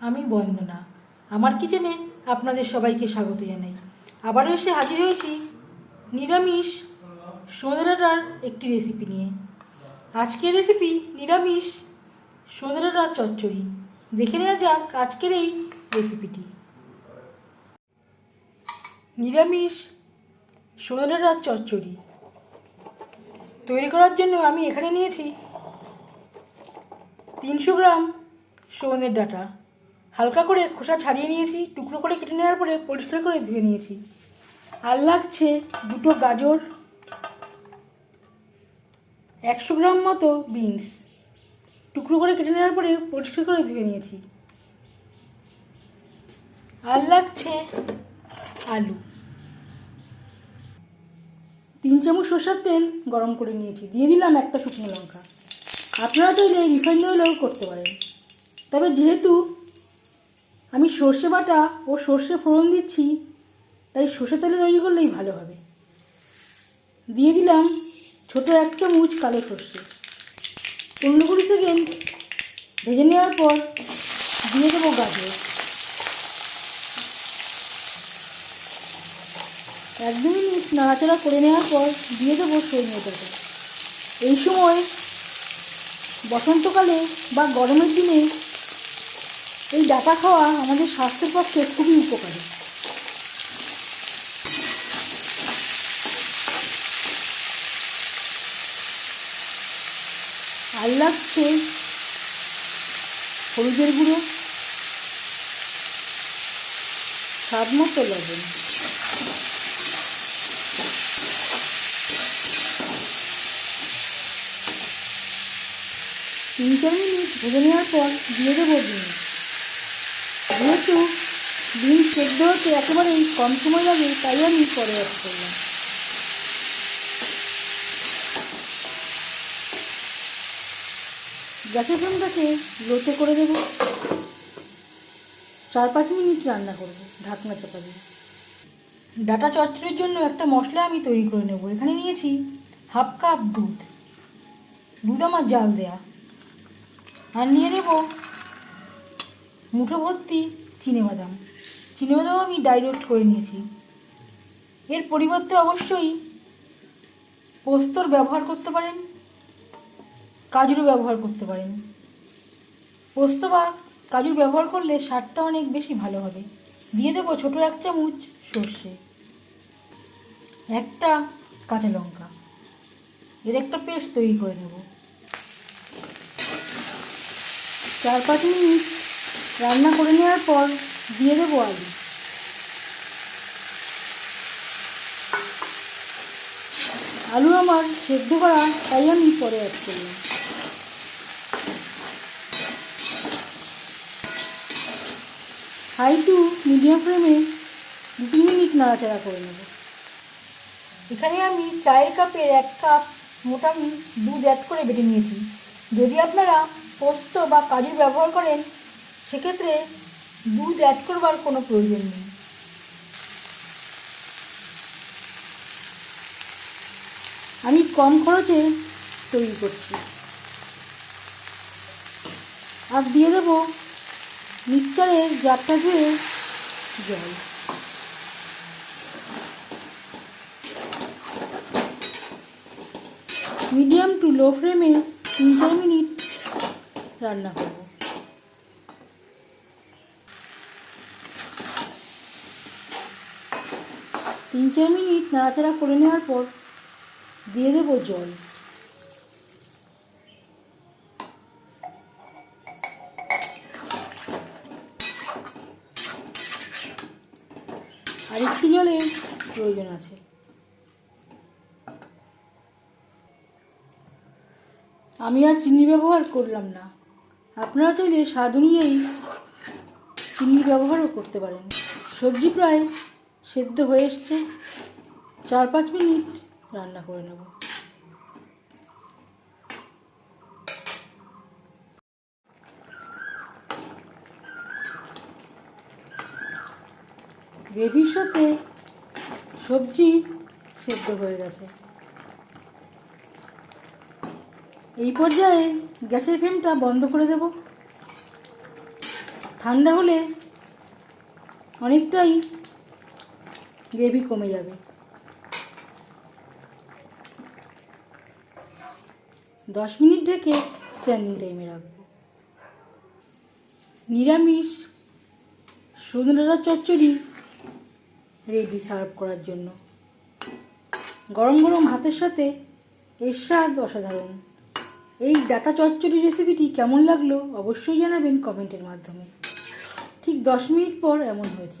আমি বন্দনা। আমার কিচেনে আপনাদের সবাইকে স্বাগত জানাই। আবারও এসে হাজির হয়েছি নিরামিষ সন্ধ্যে একটি রেসিপি নিয়ে। আজকের রেসিপি নিরামিষ সন্ধ্যে ডাঁটার চচ্চড়ি। দেখে নেওয়া যাক আজকের এই রেসিপিটি নিরামিষ সন্ধ্যে ডাঁটার চচ্চড়ি। তৈরি করার জন্য আমি এখানে নিয়েছি তিনশো গ্রাম সজনের ডাঁটা। হালকা করে খোসা ছাড়িয়ে নিয়েছি, টুকরো করে কেটে নেওয়ার পরে পরিষ্কার করে ধুয়ে নিয়েছি। আর লাগছে দুটো গাজর, একশো গ্রাম মতো বিনস। টুকরো করে কেটে নেওয়ার পরে পরিষ্কার করে ধুয়ে নিয়েছি। আর লাগছে আলু। তিন চামচ সর্ষের তেল গরম করে নিয়েছি। দিয়ে দিলাম একটা শুকনো লঙ্কা। আপনারা চাইলে রিফাইন্ড অয়েলও করতে পারেন। তবে যেহেতু আমি সর্ষে বাটা ও সর্ষে ফোড়ন দিচ্ছি, তাই সর্ষে তেলে তৈরি করলেই ভালো হবে। দিয়ে দিলাম ছোট এক চামচ কালো সর্ষে। পনেরো কুড়ি সেকেন্ড ভেজে নেওয়ার পর দিয়ে দেবো গাজর। এক দু মিনিট নাড়াচাড়া করে নেওয়ার পর দিয়ে দেবো সজনে ডাঁটা এই সময় বসন্তকালে বা গরমের দিনে এই ডাটা খাওয়া আমাদের স্বাস্থ্যের পক্ষে খুবই উপকারী। আর লাগছে হলুদের গুঁড়ো, স্বাদ মতো লবণ। তিন চার মিনিট ভেজে নেওয়ার পর দিয়ে দেবো ডিম। যেহেতু ডিম সেদ্ধ হতে একেবারেই কম সময় লাগে, তাই আমি পরে অ্যাড করলাম গ্যাসের ফ্লেমটাকে লোতে করে দেবো। চার পাঁচ মিনিট রান্না করব, ঢাকনা চাপা দিয়ে ডাটা চচ্চড়ির জন্য একটা মশলা আমি তৈরি করে নেব। এখানে নিয়েছি হাফ কাপ দুধ। দুধ আমার জাল দেয়া। আর নিয়ে নেব মুঠো ভর্তি চিনেবাদাম চিনেবাদাম আমি ডাইরেক্ট করে নিয়েছি। এর পরিবর্তে অবশ্যই পোস্তর ব্যবহার করতে পারেন, কাজুরও ব্যবহার করতে পারেন। পোস্ত বা কাজুর ব্যবহার করলে স্বাদটা অনেক বেশি ভালো হবে। দিয়ে দেবো ছোটো এক চামচ সর্ষে, একটা কাঁচা লঙ্কা। এর একটা পেস্ট তৈরি করে নেব। চার পাঁচ মিনিট রান্না করে নেওয়ার পর দিয়ে দেবো আলু। আলু আমার সেদ্ধ করা, তাই আমি পরে করলাম। হাই টু মিডিয়াম ফ্লেমে দু তিন মিনিট নাড়াচাড়া করে নেব। এখানে আমি চায়ের কাপের এক কাপ মোটামি দুধ অ্যাড করে বেটে নিয়েছি। যদি আপনারা পোস্ত বা কাজুর ব্যবহার করেন সেক্ষেত্রে দুধ অ্যাড করবার কোনো প্রয়োজন নেই। আমি কম খরচে তৈরি করছি। আর দিয়ে দেবো মিক্সচারের জারটা ধুয়ে জল। মিডিয়াম টু লো ফ্লেমে তিন চার মিনিট রান্না করব। তিন চার মিনিট নাড়াচাড়া করে নেওয়ার পর দিয়ে দেব জল। আর একটু জলের প্রয়োজন আছে। আমি আর চিনি ব্যবহার করলাম না। আপনারা চাইলে স্বাদ অনুযায়ী চিনি ব্যবহারও করতে পারেন। সবজি প্রায় সেদ্ধ হয়ে এসছে। চার পাঁচ মিনিট রান্না করে নেব। গ্রেভির সাথে সবজি সেদ্ধ হয়ে গেছে। এই পর্যায়ে গ্যাসের ফ্লেমটা বন্ধ করে দেব। ঠান্ডা হলে অনেকটাই গ্রেভি কমে যাবে। দশ মিনিট ঢেকে স্ট্যান্ডিং টাইমে রাখব। নিরামিষ ডাঁটার চচ্চড়ি রেডি সার্ভ করার জন্য। গরম গরম ভাতের সাথে এর স্বাদ অসাধারণ। এই ডাটা চচ্চড়ি রেসিপিটি কেমন লাগল অবশ্যই জানাবেন কমেন্টের মাধ্যমে। ঠিক দশ মিনিট পর এমন হয়েছে।